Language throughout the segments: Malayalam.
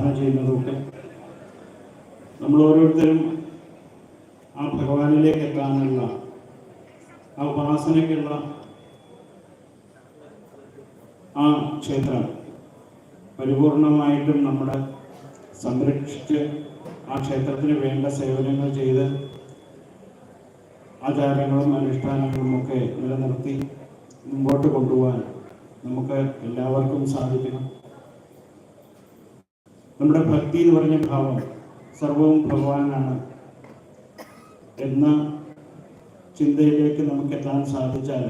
ആരാധന ചെയ്യുന്നതൊക്കെ നമ്മൾ ഓരോരുത്തരും ആ ഭഗവാനിലേക്ക് എത്താനുള്ള ആ ഉപാസനയ്ക്കുള്ള ആ ക്ഷേത്രം പരിപൂർണമായിട്ടും നമ്മുടെ സംരക്ഷിച്ച് ആ ക്ഷേത്രത്തിന് വേണ്ട സേവനങ്ങൾ ചെയ്ത് ആചാരങ്ങളും അനുഷ്ഠാനങ്ങളും ഒക്കെ നിലനിർത്തി മുമ്പോട്ട് കൊണ്ടുപോകാൻ നമുക്ക് എല്ലാവർക്കും സാധിക്കണം. നമ്മുടെ ഭക്തി എന്ന് പറഞ്ഞ ഭാവം സർവവും ഭഗവാനാണ് എന്ന ചിന്തയിലേക്ക് നമുക്ക് എത്താൻ സാധിച്ചാൽ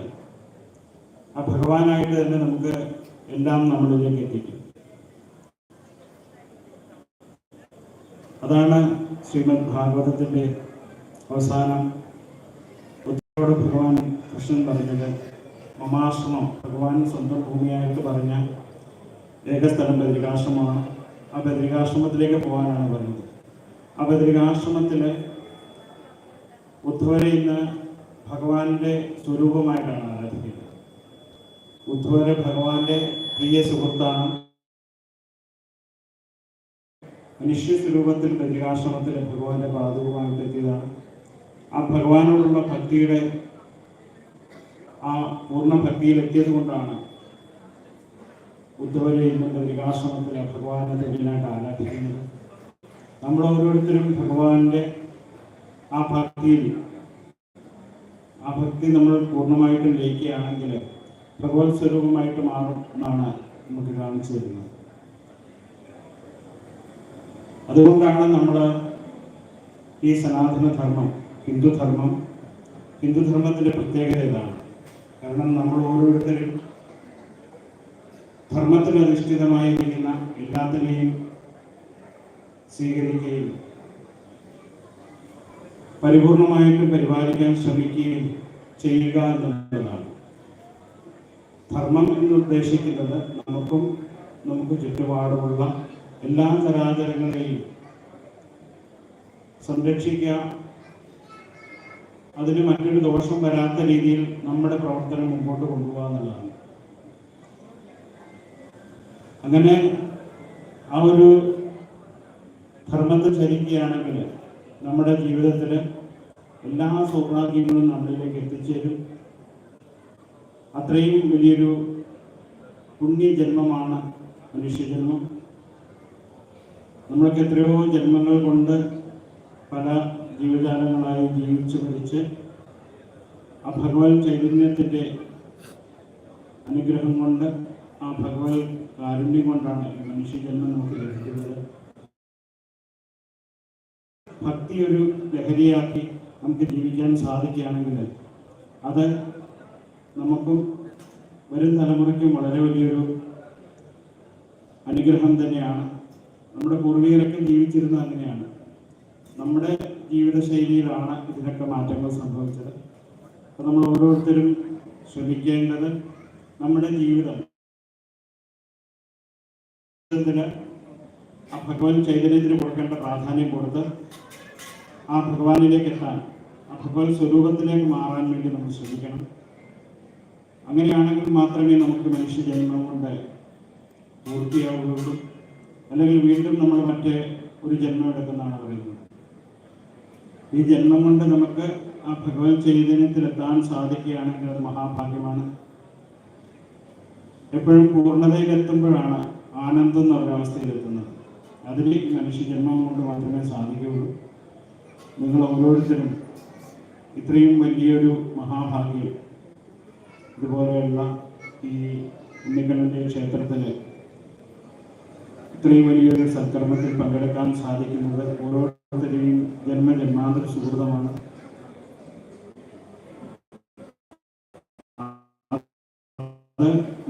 ആ ഭഗവാനായിട്ട് തന്നെ നമുക്ക് എല്ലാം നമ്മളിലേക്ക് എത്തിക്കും. അതാണ് ശ്രീമദ് ഭാഗവതത്തിന്റെ അവസാനം. ഉത്തരവോട് ഭഗവാൻ കൃഷ്ണൻ പറഞ്ഞത് മമാശ്രമം ഭഗവാൻ സ്വന്തം ഭൂമിയായിട്ട് പറഞ്ഞ ഏകസ്ഥലം ബദരികാശ്രമമാണ് ആ ബദരികാശ്രമത്തിലേക്ക് പോകാനാണ് പറഞ്ഞത്. ആ ബദരികാശ്രമത്തിൽ ഉദ്ധവരെ ഇന്ന് ഭഗവാന്റെ സ്വരൂപമായിട്ടാണ് ആരാധിക്കുന്നത്. ഉദ്ധവരെ ഭഗവാന്റെ പ്രിയ സുഹൃത്താണ് മനുഷ്യ സ്വരൂപത്തിൽ ബദരികാശ്രമത്തിൽ ഭഗവാന്റെ പാതകമായിട്ട് എത്തിയതാണ്. ആ ഭഗവാനോടുള്ള ഭക്തിയുടെ ആ പൂർണ ഭക്തിയിൽ എത്തിയത് കൊണ്ടാണ് ഉദ്ധവരെ ഇന്നത്തെ വികാസനത്തിലെ ഭഗവാനെ ആരാധിക്കുന്നത് നമ്മൾ ഓരോരുത്തരും ഭഗവാന്റെ ആ ഭക്തിയിൽ ആ ഭക്തി നമ്മൾ പൂർണമായിട്ടും ലയിക്കുകയാണെങ്കിൽ ഭഗവത് സ്വരൂപമായിട്ട് മാറും എന്നാണ് നമുക്ക് കാണിച്ചു തരുന്നത്. അതുകൊണ്ടാണ് നമ്മൾ ഈ സനാതന ധർമ്മം ഹിന്ദുധർമ്മം ഹിന്ദുധർമ്മത്തിന്റെ പ്രത്യേകത ഇതാണ്. കാരണം നമ്മൾ ഓരോരുത്തരും ധർമ്മത്തിൽ അധിഷ്ഠിതമായിരിക്കുന്ന എല്ലാത്തിനെയും സ്വീകരിക്കുകയും പരിപൂർണമായിട്ട് പരിപാലിക്കാൻ ശ്രമിക്കുകയും ചെയ്യുക എന്നുള്ളതാണ്. ധർമ്മം എന്ന് ഉദ്ദേശിക്കുന്നത് നമുക്കും നമുക്ക് ചുറ്റുപാടുമുള്ള എല്ലാ ചരാചരങ്ങളെയും സംരക്ഷിക്കുക. അതിന് മറ്റൊരു ദോഷം വരാത്ത രീതിയിൽ നമ്മുടെ പ്രവർത്തനം മുമ്പോട്ട് കൊണ്ടുപോകുക എന്നുള്ളതാണ്. അങ്ങനെ ആ ഒരു ധർമ്മത്തെ ചരിക്കുകയാണെങ്കിൽ നമ്മുടെ ജീവിതത്തിൽ എല്ലാ സൗഭാഗ്യങ്ങളും നമ്മളിലേക്ക് എത്തിച്ചേരും. അത്രയും വലിയൊരു പുണ്യജന്മമാണ് മനുഷ്യജന്മം. നമ്മൾക്ക് എത്രയോ ജന്മങ്ങൾ കൊണ്ട് പല ജീവജാലങ്ങളായി ജീവിച്ചു മരിച്ച് ആ ഭഗവാൻ ചൈതന്യത്തിന്റെ അനുഗ്രഹം കൊണ്ട് ആ ഭഗവത് കാരുണ്യം കൊണ്ടാണ് ഈ മനുഷ്യജന്മം നമുക്ക് ലഭിക്കുന്നത്. ഭക്തി ഒരു ലഹരിയാക്കി നമുക്ക് ജീവിക്കാൻ സാധിക്കുകയാണെങ്കിൽ അത് നമുക്കും വരും തലമുറയ്ക്കും വളരെ വലിയൊരു അനുഗ്രഹം തന്നെയാണ്. നമ്മുടെ പൂർവികരൊക്കെ ജീവിച്ചിരുന്നത് അങ്ങനെയാണ്. നമ്മുടെ ജീവിതശൈലിയിലാണ് ഇതിനൊക്കെ മാറ്റങ്ങൾ സംഭവിച്ചത്. അപ്പം നമ്മൾ ഓരോരുത്തരും ശ്രമിക്കേണ്ടത് നമ്മുടെ ജീവിതം ജീവിതത്തിന് ആ ഭഗവാൻ ചൈതന്യത്തിന് കൊടുക്കേണ്ട പ്രാധാന്യം കൊടുത്ത് ആ ഭഗവാനിലേക്ക് എത്താൻ ആ ഭഗവാൻ സ്വരൂപത്തിലേക്ക് മാറാൻ വേണ്ടി നമ്മൾ ശ്രമിക്കണം. അങ്ങനെയാണെങ്കിൽ മാത്രമേ നമുക്ക് മനുഷ്യജന്മം കൊണ്ട് പൂർത്തിയാവുകയുള്ളൂ. അല്ലെങ്കിൽ വീണ്ടും നമ്മൾ മറ്റേ ഒരു ജന്മം എടുക്കുന്നതാണ് പറയുന്നത്. ഈ ജന്മം കൊണ്ട് നമുക്ക് ആ ഭഗവത് ചൈതന്യത്തിലെത്താൻ സാധിക്കുകയാണെങ്കിൽ അത് മഹാഭാഗ്യമാണ്. എപ്പോഴും പൂർണതയിലെത്തുമ്പോഴാണ് ആനന്ദം എന്ന ഒരവസ്ഥയിലെത്തുന്നത് മനുഷ്യ ജന്മം കൊണ്ട് മാത്രമേ സാധിക്കുകയുള്ളൂ. നിങ്ങൾ ഓരോരുത്തരും ഇത്രയും വലിയൊരു മഹാഭാഗ്യം ഇതുപോലെയുള്ള ഈ ഉണ്ണിക്കണ്ണന്റെ ക്ഷേത്രത്തിൽ ഇത്രയും വലിയൊരു സത്കർമ്മത്തിൽ പങ്കെടുക്കാൻ സാധിക്കുന്നത് ഓരോരുത്തരെയും ജന്മജന്മാന്തര സുഹൃതമാണ്.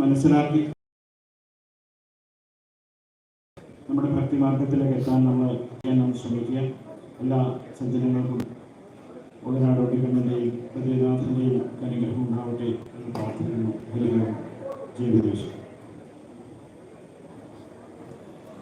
മനസ്സിലാക്കി നമ്മുടെ ഭക്തിമാർഗത്തിലേക്ക് എത്താൻ നമ്മൾ നമ്മൾ ശ്രമിക്കുക. എല്ലാ സജ്ജനങ്ങൾക്കും ഒളിനാട് ഒട്ടിക്കണ്ണന്റെയും ബദ്രീനാഥന്റെയും അനുഗ്രഹം ഉണ്ടാവട്ടെ എന്ന് പ്രാർത്ഥിക്കുന്നു. ജീവിതേശം